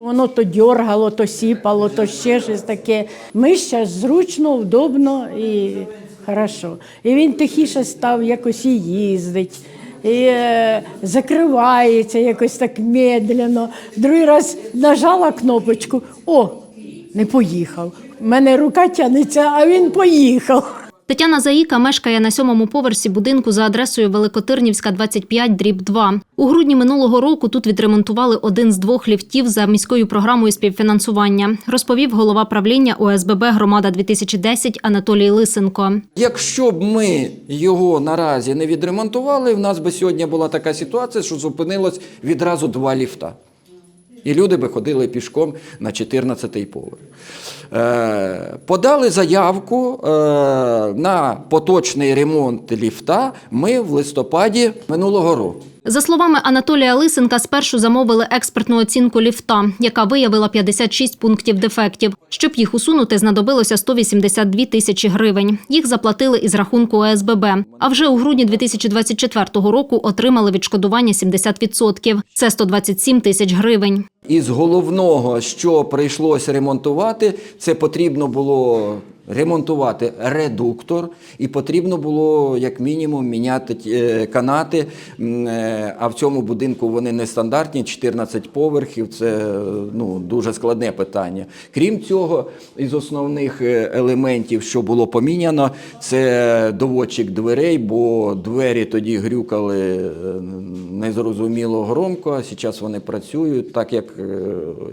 Воно то дьоргало, то сіпало, то ще щось таке. Ми зараз зручно, удобно і хорошо. І він тихіше став якось і їздить. І е, закривається якось так медленно. Другий раз нажала кнопочку, о, не поїхав. У мене рука тянеться, а він поїхав. Тетяна Заїка мешкає на сьомому поверсі будинку за адресою Великотирнівська, 25, дріб 2. У грудні минулого року тут відремонтували один з двох ліфтів за міською програмою співфінансування, розповів голова правління ОСББ Громада 2010 Анатолій Лисенко. Якщо б ми його наразі не відремонтували, в нас би сьогодні була така ситуація, що зупинилось відразу два ліфта. І люди би ходили пішком на 14-й поверх. Е, подали заявку е, на поточний ремонт ліфта ми в листопаді минулого року. За словами Анатолія Лисенка, спершу замовили експертну оцінку ліфта, яка виявила 56 пунктів дефектів. Щоб їх усунути, знадобилося 182 тисячі гривень. Їх заплатили із рахунку ОСББ. А вже у грудні 2024 року отримали відшкодування 70%. Це 127 тисяч гривень. Із головного, що прийшлося ремонтувати, це потрібно було ремонтувати редуктор, і потрібно було як мінімум міняти е, канати. Е, А в цьому будинку вони нестандартні, 14 поверхів. Це ну, дуже складне питання. Крім цього, із основних е, елементів, що було поміняно, це доводчик дверей, бо двері тоді грюкали незрозуміло громко. а Зараз вони працюють так, як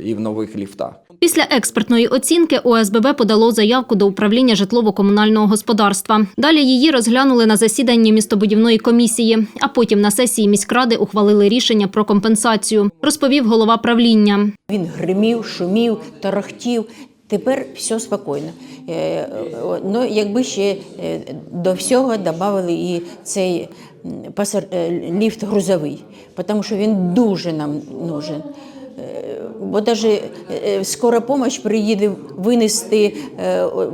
і в нових ліфтах. Після експертної оцінки ОСББ подало заявку до управління житлово-комунального господарства. Далі її розглянули на засіданні містобудівної комісії, а потім на сесії міськради ухвалили рішення про компенсацію, розповів голова правління. Він гримів, шумів, тарахтів. Тепер все спокійно. Е, Ну, якби ще е, до всього додали і цей е, ліфт грузовий, тому що він дуже нам нужен. Е, Бо навіть скора помощь приїде винести,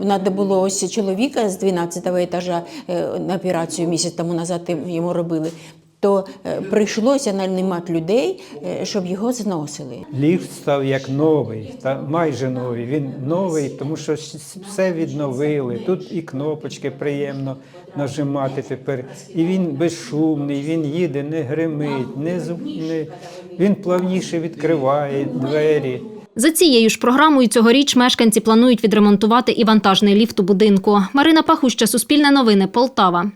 Надо було ось чоловіка з 12-го етажа е, на операцію місяць тому назад йому робили, то е, прийшлося наймати людей, е, щоб його зносили. Ліфт став як новий, та майже новий. Він новий, тому що все відновили. Тут і кнопочки приємно нажимати тепер. І він безшумний, він їде, не гримить, не, зу- не... він плавніше відкриває двері. За цією ж програмою цьогоріч мешканці планують відремонтувати і вантажний ліфт у будинку. Марина Пахуща, Суспільне новини, Полтава.